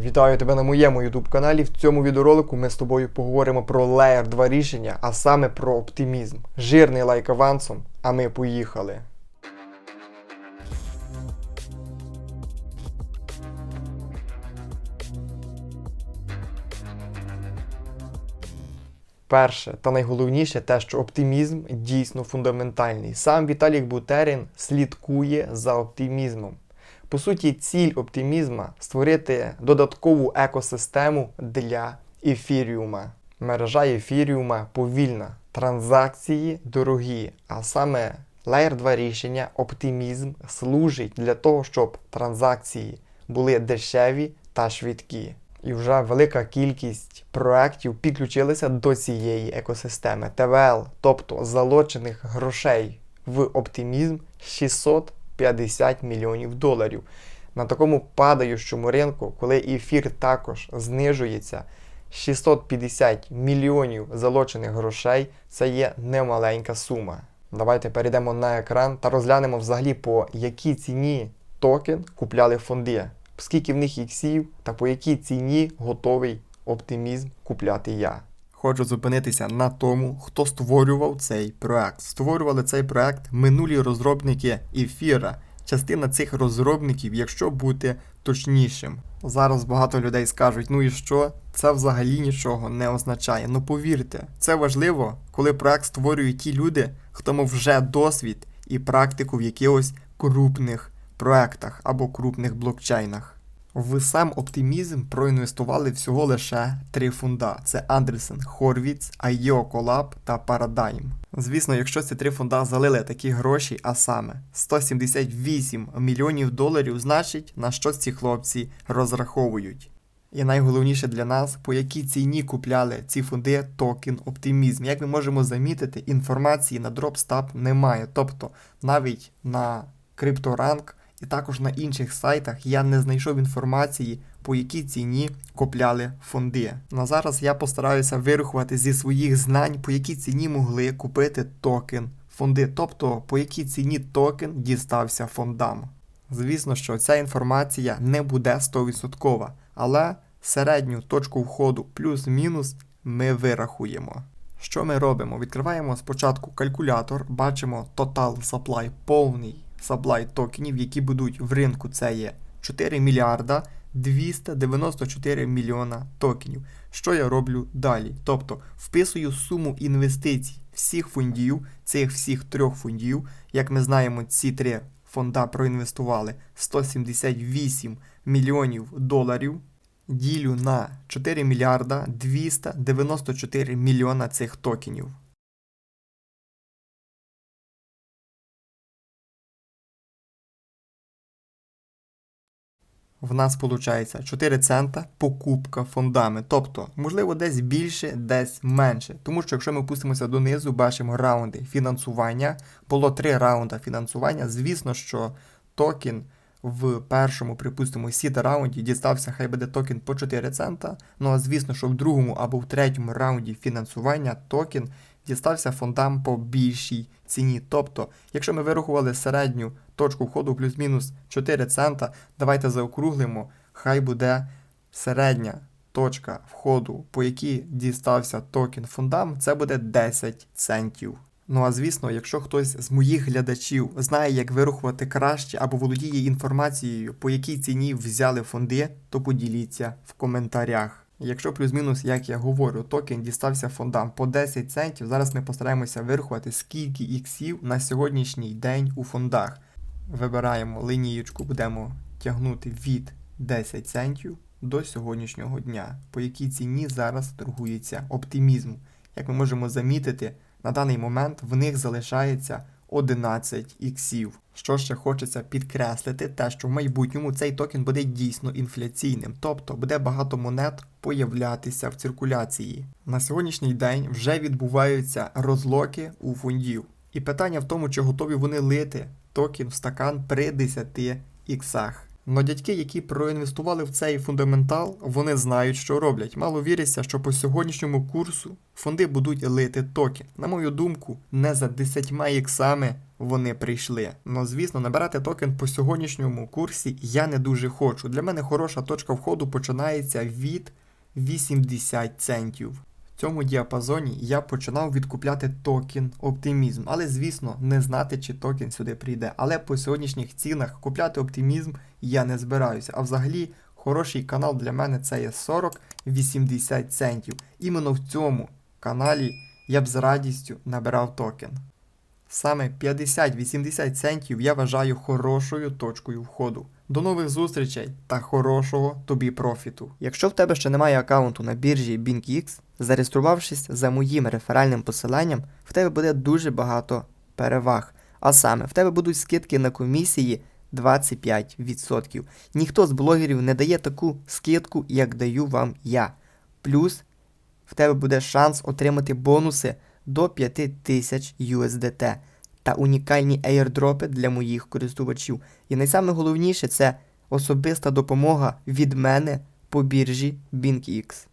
Вітаю тебе на моєму YouTube каналі. В цьому відеоролику ми з тобою поговоримо про Layer 2 рішення, а саме про оптимізм. Жирний лайк авансом, а ми поїхали. Перше та найголовніше те, що оптимізм дійсно фундаментальний. Сам Віталік Бутерін слідкує за оптимізмом. По суті, ціль оптимізма створити додаткову екосистему для ефіріума. Мережа ефіріума повільна, транзакції дорогі, а саме Layer 2 рішення оптимізм служить для того, щоб транзакції були дешеві та швидкі. І вже велика кількість проєктів підключилися до цієї екосистеми. ТВЛ, тобто залочених грошей в оптимізм 650 мільйонів доларів. На такому падаючому ринку, коли ефір також знижується, 650 мільйонів залочених грошей це є немаленька сума. Давайте перейдемо на екран та розглянемо взагалі по якій ціні токен купляли фонди, скільки в них іксів та по якій ціні готовий оптимізм купляти я. Хочу зупинитися на тому, хто створював цей проект. Створювали цей проект минулі розробники ефіра. Частина цих розробників, якщо бути точнішим. Зараз багато людей скажуть, ну і що? Це взагалі нічого не означає. Ну повірте, це важливо, коли проект створюють ті люди, хто мав вже досвід і практику в якихось крупних проектах або крупних блокчейнах. В сам оптимізм проінвестували всього лише три фонда: це Andreessen Horowitz, IEO Collab та Paradigm. Звісно, якщо ці три фонда залили такі гроші, а саме 178 мільйонів доларів, значить на що ці хлопці розраховують. І найголовніше для нас, по якій ціні купляли ці фонди токен оптимізм. Як ми можемо замітити, інформації на DropStab немає. Тобто навіть на CryptoRank і також на інших сайтах я не знайшов інформації, по якій ціні купляли фонди. На зараз я постараюся вирахувати зі своїх знань, по якій ціні могли купити токен фонди, тобто по якій ціні токен дістався фондам. Звісно, що ця інформація не буде 100%, але середню точку входу плюс-мінус ми вирахуємо. Що ми робимо? Відкриваємо спочатку калькулятор, бачимо Total Supply повний supply токенів, які будуть в ринку, це є 4 мільярда 294 мільйона токенів. Що я роблю далі? Тобто вписую суму інвестицій всіх фондів, цих всіх трьох фондів. Як ми знаємо, ці три фонда проінвестували 178 мільйонів доларів. Ділю на 4 мільярда 294 мільйона цих токенів. В нас виходить 4 цента покупка фондами. Тобто, можливо, десь більше, десь менше. Тому що якщо ми пустимося донизу, бачимо раунди фінансування. Було 3 раунди фінансування. Звісно, що токен в першому, припустимо, сід раунді дістався, хай буде токен по 4 цента. Ну а звісно, що в другому або в третьому раунді фінансування токен дістався фондам по більшій ціні. Тобто, якщо ми вирахували середню точку входу плюс-мінус 4 цента, давайте заокруглимо, хай буде середня точка входу, по якій дістався токен фондам, це буде 10 центів. Ну а звісно, якщо хтось з моїх глядачів знає, як вирахувати краще або володіє інформацією, по якій ціні взяли фонди, то поділіться в коментарях. Якщо плюс-мінус, як я говорю, токен дістався фондам по 10 центів, зараз ми постараємося вирахувати, скільки іксів на сьогоднішній день у фондах. Вибираємо лінієчку, будемо тягнути від 10 центів до сьогоднішнього дня, по якій ціні зараз торгується оптимізм. Як ми можемо замітити, на даний момент в них залишається 11 іксів. Що ще хочеться підкреслити, те, що в майбутньому цей токен буде дійсно інфляційним, тобто буде багато монет появлятися в циркуляції. На сьогоднішній день вже відбуваються розлоки у фондів. І питання в тому, чи готові вони лити токен в стакан при 10 іксах. Но дядьки, які проінвестували в цей фундаментал, вони знають, що роблять. Мало віриться, що по сьогоднішньому курсу фонди будуть лити токен. На мою думку, не за 10 іксами вони прийшли. Ну, звісно, набирати токен по сьогоднішньому курсі я не дуже хочу. Для мене хороша точка входу починається від 80 центів. В цьому діапазоні я починав відкупляти токен оптимізм, але звісно не знати, чи токен сюди прийде. Але по сьогоднішніх цінах купляти оптимізм я не збираюся. А взагалі, хороший канал для мене це є 40-80 центів. Іменно в цьому каналі я б з радістю набирав токен. Саме 50-80 центів я вважаю хорошою точкою входу. До нових зустрічей та хорошого тобі профіту. Якщо в тебе ще немає аккаунту на біржі BinkX, зареєструвавшись за моїм реферальним посиланням, в тебе буде дуже багато переваг. А саме, в тебе будуть скидки на комісії 25%. Ніхто з блогерів не дає таку скидку, як даю вам я. Плюс в тебе буде шанс отримати бонуси до 5000 USDT та унікальні аірдропи для моїх користувачів. І найсаме головніше це особиста допомога від мене по біржі BinkX.